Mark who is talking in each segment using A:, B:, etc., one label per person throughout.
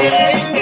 A: Yeah.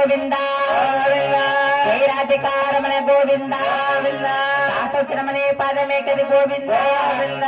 A: Govinda జై గోవింద శాశ్వచనమనే పాదమే కది గోవింద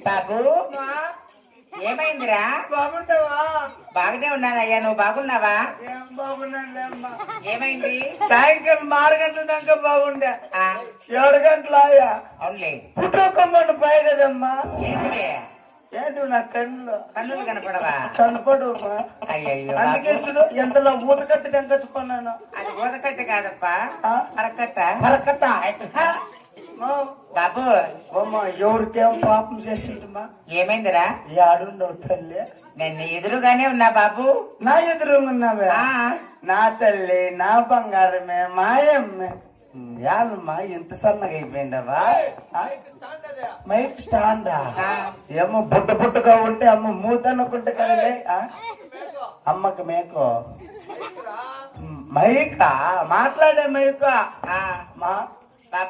A: బాబు. ఏమైందిరా?
B: బాగుంటావా?
A: బాగానే ఉన్నానయ్యా నువ్వు బాగున్నావా?
B: ఏం
A: ఏమైంది?
B: సాయంకాలం ఆరు గంటల దాకా బాగుండే. ఏడు గంటల ఆయా.
A: అవునులే.
B: పుట్టుకొమ్మని పై కదమ్మా. ఏంటి నా కళ్ళు
A: కన్నులు కనపడవా?
B: కనపడమ్మా
A: అయ్యయ్యో.
B: అందుకే. చూడు ఎంతలో ఊతకట్టు కనుకొచ్చుకున్నాను
A: అది ఊదకట్ట కాదప్పా? అరకట్ట.
B: మరకట్ట
A: బాబు.
B: అమ్మ ఎవరికేం పాపం చేసిందమ్మా?
A: ఏమైందిరా?
B: యాడుండవు తల్లి.
A: నేను ఎదురుగానే ఉన్నా బాబు.
B: నా ఎదురున్నావే
A: ఆ.
B: నా తల్లి నా బంగారమే మాయమ్మే. యాలమ్మా ఇంత సన్నగా అయిపోయిందవా మైక్ స్టాండా. ఏమో బుట్ట బుట్టగా ఉంటే అమ్మ మూతనుకుంటే కదలే ఆ? అమ్మకి మేకో. మైకా? మాట్లాడే మైకా? మా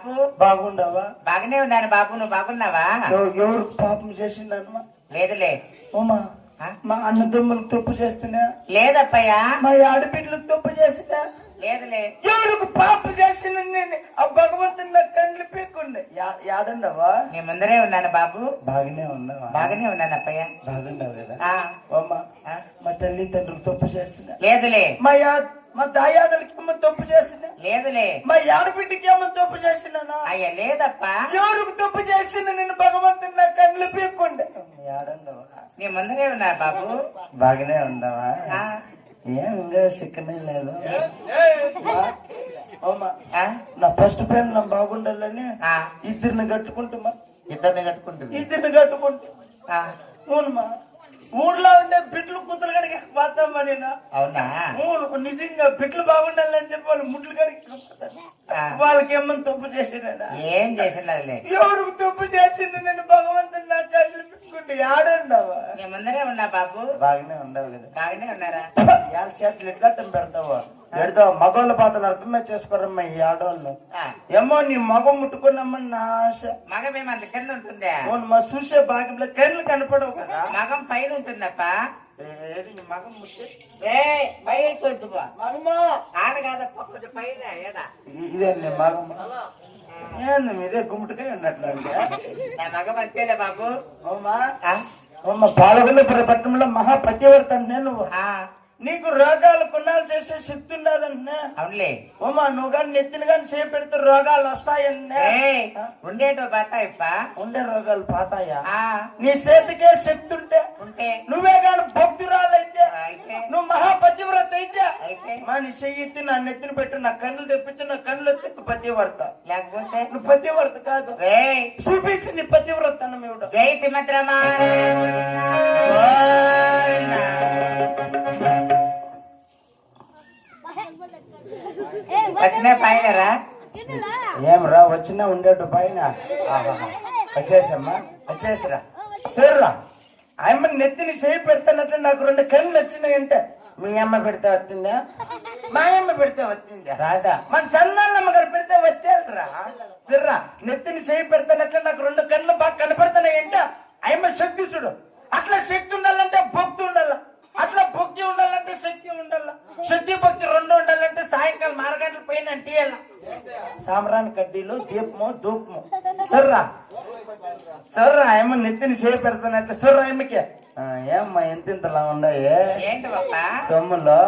A: బాబు
B: బాగుండవా?
A: బాగానే ఉన్నాను బాబు నువ్వు బాగున్నావా?
B: ఎవ- ఎవరు పాపం చేసిందమ్మా
A: లేదులే.
B: ఓమా
A: ఆ?
B: మా అన్నదమ్ములకు తప్పు చేస్తున్నా?
A: లేదప్పయ్యా.
B: మా ఆడబిడ్డలకు తప్పు చేసినా?
A: లేదులే.
B: ఎవరికి పాప చేసిన నేను? ఆ భగవంతుని నా కళ్ళు పీక్కుండే. యాడుండవా
A: నీ ముందరే ఉన్నాను బాబు.
B: బాగానే ఉన్నావా?
A: బాగానే ఉన్నాను అప్పయ్య.
B: బాగుండవు కదా?
A: ఆ,
B: మా తల్లిదండ్రులు తప్పు చేస్తున్నా?
A: లేదులే.
B: మా మా దాయాదులకి ఏమో తప్పు చేసిన
A: లేదులే.
B: మా ఆడబిడ్డకి ఏమో తప్పు చేసినానా
A: అయ్యా లేదప్పా.
B: ఎవరికి తప్పు చేసిన నేను భగవంతుని నా కళ్ళు పీక్కుండే
A: నీ ముందరే ఉన్నా బాబు?
B: బాగానే ఉండవా
A: ఆ,
B: ఏం ఇంకా సిక్కనే లేదు. నా ఫస్ట్ ఫ్రెండ్ నా బాగుండాలని ఇద్దరిని కట్టుకుంటుమా?
A: ఇద్దరిని కట్టుకుంటుంది.
B: ఇద్దరిని కట్టుకుంటా. అవునమ్మా ఊర్లో ఉండే బిడ్లు కుతులు కడిగి పోతామా నేను.
A: అవునా?
B: ఊరు నిజంగా బిడ్లు బాగుండాలని చెప్పి వాళ్ళు ముడ్లు కడిగి. వాళ్ళకి ఏమన్నా తప్పు చేసినా
A: ఏం చేసినదిలే
B: ఎవరికి తప్పు చేసింది? నేను భగవంతుని నా కళ్ళు పెట్టుకుంటే ఆడండావా
A: ముందరే ఉన్నా బాబు.
B: బాగానే ఉండవు కదా.
A: బాగానే ఉన్నారా?
B: చేతులు ఎట్లా పెడతావా? పెడతావా మగవాళ్ళ పాత్రలు అర్థమే చేసుకోరమ్మా ఈ ఆడవాళ్ళు ఏమో నీ మగం ముట్టుకున్నామని నా ఆశ.
A: మగం అంత కింద ఉంటుందా?
B: అవును మా చూసే భాగ్యంలో కళ్ళు కనపడవు కదా.
A: మగం పైన ఉంటుందప్ప?
B: మగం ముట్టే?
A: ఏ పైకి వద్దు బా.
B: మగమా?
A: ఆడ కాదప్ప కొంచెం పైన ఏడ?
B: ఇదే మగం. ఇదే గుమ్మటికాయ ఉన్నట్లంటే
A: నా మగం అంతేలే బాబు.
B: ఓమా
A: ఆ,
B: ఓమ్మ పాలగొండపుర పట్టణంలో మహాపతివర్త నేను నీకు రోగాలు కొన్నాళ్ళు చేసే శక్తి ఉండదంటే
A: అవునులే.
B: ఓమా నువ్వు కానీ నెత్తిని కానీ సేపు పెడితే రోగాలు వస్తాయన్నే.
A: ఉండేటో బాతాయిప్ప
B: ఉండే రోగాలు పాతాయా? నీ చేతికే శక్తి ఉంటే
A: ఉంటే.
B: నువ్వే కానీ భక్తురాలైతే
A: అయితే.
B: నువ్వు మహాపతివ్రత అయితే. మా నీ చెయ్యి నా నెత్తిని పెట్టు నా కన్నులు తెప్పించి నా కన్నులు ఎత్తి పతివ్రత.
A: లేకపోతే?
B: నువ్వు పతివ్రత కాదు. చూపించి నీ పతివ్రత అన్న ఇవిడ
A: జై సుమిత్రమా వచ్చిన పైన రా
B: ఏం రా వచ్చినా ఉండేటు పైన. వచ్చేసమ్మా వచ్చేసిరా. సరేరా ఆయమ్మ నెత్తిని చేయి పెడతానట్లు నాకు రెండు కళ్ళు వచ్చినాయంటే. మీ అమ్మ పెడితే వచ్చిందా మా అమ్మ పెడితే వచ్చిందా రాదా మన సన్నాళ్ళమ్మ గారు పెడితే వచ్చేరా సరేరా నెత్తిని చేయి పెడతానట్లు నాకు రెండు కళ్ళు బాగా కనపడుతున్నాయంటే. ఆయమ్మ శక్తి చూడు. అట్లా శక్తి ఉండాలంటే భక్తి శక్తి ఉండాల శక్తి భక్తి రెండు ఉండాలంటే సాయంకాలం ఆరు గంటల పైన సాంబ్రాన్ కడ్డీలు దీపము ధూపము. సర్రా. సర్రా ఏమో నెత్తిని చేయి పెడతానట్టు సర్రా ఏమికి ఏమ్మా ఎంత ఇంతలా ఉన్నాయి సొమ్ములో?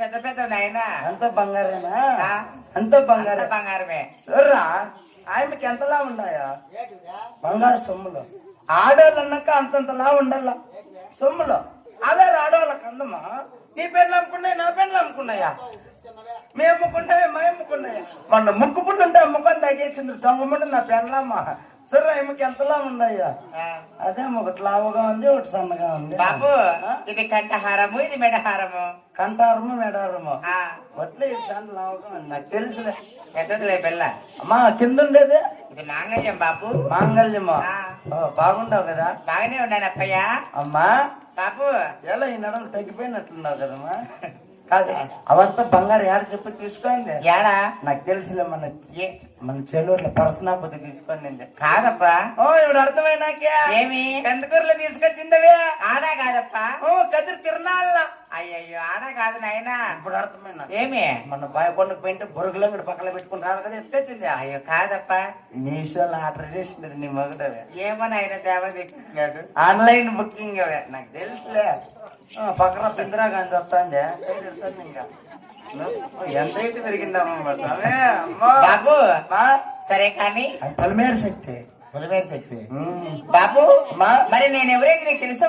A: పెద్ద పెద్ద
B: అంత బంగారేనా. అంత బంగారే.
A: బంగారమే.
B: సర్రా ఆయనకి ఎంతలా ఉన్నాయా? బంగారు సొమ్ములు. ఆడవాళ్ళు అన్నాక అంతంతలా ఉండాల సొమ్ములు. అవే ఆడవాళ్ళకి అందమా? నీ పేర్లు అమ్ముకున్నాయి నా పేర్లు అమ్ముకున్నాయా? మేము అమ్ముకున్నాయి మేము అమ్ముకున్నాయా? మొన్న ముక్కు పుండు ఉంటే అమ్ముకొని తగ్గేసింది దొంగ ముందు నా పెన్లమ్మా సరే ఆమెకి ఎంతలా
A: ఆ,
B: అదే ఒకటి లావుగా ఉంది ఒకటి సన్నగా ఉంది.
A: బాబు? ఇది కంఠహారము ఇది మెడహారము.
B: కంటారము మెడారము
A: ఆ.
B: ఒట్లే ఇది సన్న లావుగా ఉంది. నాకు తెలుసులే.
A: పెద్దదిలే బెల్ల
B: అమ్మా కింద ఉండేది?
A: ఇది మాంగళ్యం బాబు.
B: మాంగళ్యము? బాగుండవు కదా?
A: బాగానే ఉన్నాను అప్పయ్య
B: అమ్మా.
A: బాబు.
B: ఎలా ఈ నడలు తగ్గిపోయినట్లున్నావు కదమ్మా. కాదు. అవంతా బంగారు ఏడ చెప్పి తీసుకోండి
A: ఏడా
B: నాకు తెలుసులే మన మన చెల్లూరులో పర్సనాపతి తీసుకొని
A: కాదప్పా.
B: ఓ ఇప్పుడు అర్థమైనాకే
A: ఏమి?
B: కందుకూరులో తీసుకొచ్చిందవే?
A: ఆడా కాదప్పా?
B: ఓ కదిరి తిరణాల
A: అయ్యయ్యో ఆడా కాదు నాయనా.
B: ఇప్పుడు అర్థమైనా
A: ఏమి?
B: మన బాయకొండకు పోయింటే బొరుగులో కూడా పక్కన పెట్టుకుని రాను కదా ఎత్తుకొచ్చింది
A: అయ్యో కాదప్పా.
B: మీషోలో ఆర్డర్ చేసింది నీ మగడవే.
A: ఏమో నాయన దేవ దిక్కున్నాడు
B: ఆన్లైన్ బుకింగ్ అవే నాకు తెలుసులే. పక్కన ఇందిరా గాంధీ వస్తుంది సైడ్ సార్ ఇంకా. పెరిగిందమ్మా
A: బాబు. సరే కానీ
B: పొలిమేర శక్తి.
A: పులిమేర శక్తి.
B: ఉమ్.
A: బాబు
B: మా.
A: మరి నేను ఎవరైతే నీకు తెలుసు